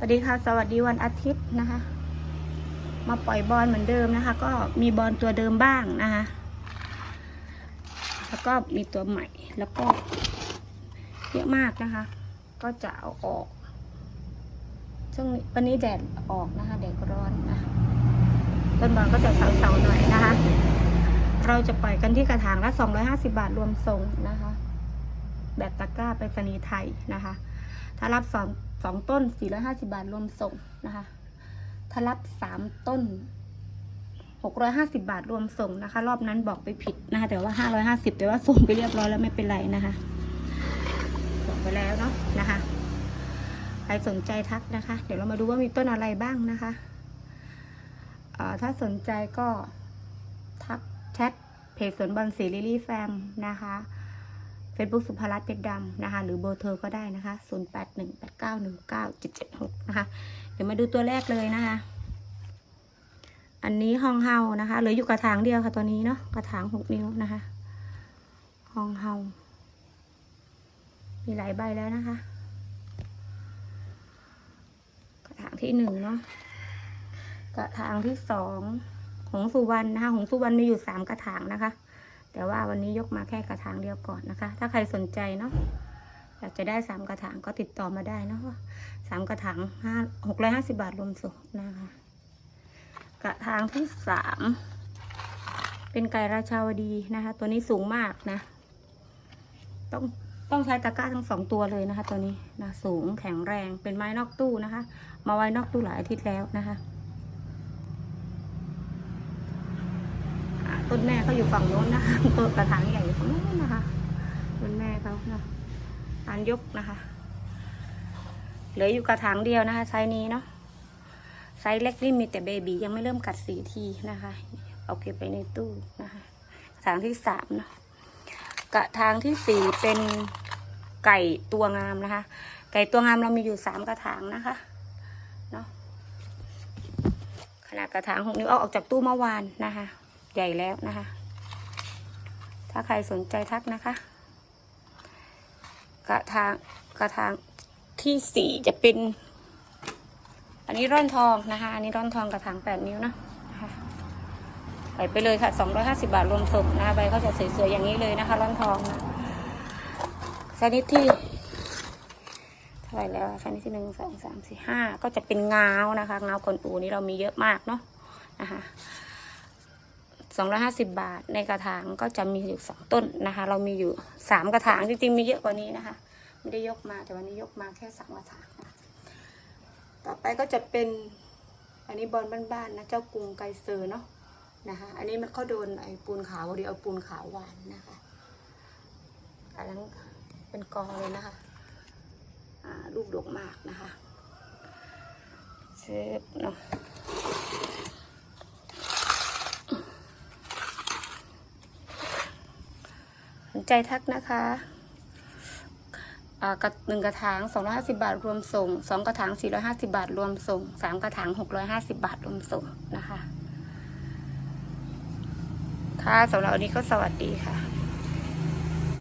สวัสดีค่ะ สวัสดีวันอาทิตย์นะคะ มาปล่อยบอลเหมือนเดิมนะคะ ก็มีบอลตัวเดิมบ้างนะคะแล้วก็มีตัวใหม่แล้วก็เยอะมากนะคะ ก็จะเอาออกช่วงวันนี้แดดออกนะคะแดดร้อนนะคะต้นบอลก็จะเฉาๆหน่อยนะคะ เราจะปล่อยกันที่กระถางละ 250 บาทรวมส่งนะคะ แบบตะกร้าไปรษณีย์ไทยนะคะ ถ้ารับสองสองต้น450บาทรวมส่งนะคะ ถ้ารับสามต้น650บาทรวมส่งนะคะ รอบนั้นบอกไปผิดนะคะแต่ว่า550แต่ว่าส่งไปเรียบร้อยแล้วไม่เป็นไรนะคะส่งไปแล้วเนาะนะคะใครสนใจทักนะคะ เดี๋ยวเรามาดูว่ามีต้นอะไรบ้างนะคะเอ่อถ้าสนใจก็ทักแชทเพจสวนบอลสีลิลี่แฟมนะคะ Facebook สุภรัตน์เพชรดำนะคะ หรือเบอร์โทรก็ได้นะคะ 0818919776 นะคะ เดี๋ยวมาดูตัวแรกเลยนะคะ อันนี้ห้องเฮานะคะเหลืออยู่กระถางเดียวค่ะตัวนี้เนาะกระถางหกนิ้วนะคะ ห้องเฮามีหลายใบแล้วนะคะ กระถางที่หนึ่งเนาะกระถางที่สองหงสุวรรณนะคะหงสุวรรณมีอยู่สามกระถางนะคะ แต่ว่าวันนี้ยกมาแค่กระถางเดียวก่อนนะคะ ถ้าใครสนใจเนาะอยากจะได้สามกระถางก็ติดต่อมาได้เนาะสามกระถางห้าหกร้อยห้าสิบาทรวมส่งนะคะ กระถางที่สามเป็นไก่ราชาวดีนะคะ ตัวนี้สูงมากนะ ต้องต้องใช้ตะกร้าทั้งสองตัวเลยนะคะ ตัวนี้นะสูงแข็งแรงเป็นไม้นอกตู้นะคะ มาไว้นอกตู้หลายอาทิตย์แล้วนะคะ อ่า ต้นแม่เขาอยู่ฝั่งโน้นนะคะต้นกระถางใหญ่อยู่ฝั่งโน้นนะคะต้นแม่เขาเนาะตานยกนะคะ เหลืออยู่กระถางเดียวนะคะไซส์นี้เนาะไซส์เล็กนี่มีแต่เบบียังไม่เริ่มกัดสีทีนะคะ เอาเก็บไปในตู้นะคะกระถางที่สามเนาะกระถางที่สี่เป็นไก่ตัวงามนะคะ ไก่ตัวงามเรามีอยู่สามกระถางนะคะเนาะขนาดกระถางหกนิ้วเอาออกจากตู้เมื่อวานนะคะ ใหญ่แล้วนะคะ ถ้าใครสนใจทักนะคะ กระถางกระถางที่สี่จะเป็น อันนี้ร่อนทองนะคะ อันนี้ร่อนทองกระถางแปดนิ้วเนะนะคะไปเลยค่ะสองร้อยห้าสิบาทรวมส่งนะคะใบเขาจะสวยๆอย่างนี้เลยนะคะร่อนทองนะชนิดที่เท่าไหร่แล้วชนิดที่หนึ่งสองสามสี่ห้าก็จะเป็นงาวนะคะ งาคนอูนี่เรามีเยอะมากเนาะนะคะ สองร้อยห้าสิบาท ในกระถางก็จะมีอยู่สองต้นนะคะ เรามีอยู่สามกระถางจริงๆมีเยอะกว่านี้นะคะ ไม่ได้ยกมาแต่วันนี้ยกมาแค่สามกระถางนะต่อไปก็จะเป็นอันนี้บอลบ้านๆนะเจ้ากรุงไกเซอร์เนาะนะคะอันนี้มันเขาโดนไอ้ปูนขาวดีเอาปูนขาวหวานนะคะอันนั้นเป็นกองเลยนะคะอ่าลูกดกมากนะคะเซฟเนาะ ใจทักนะคะอ่ากระหนึ่งกระถาง250 บาทรวมส่งสองกระถาง 450 บาทรวมส่งสามกระถาง 650 บาทรวมส่งนะคะ ค่ะสำหรับวันนี้ก็สวัสดีค่ะ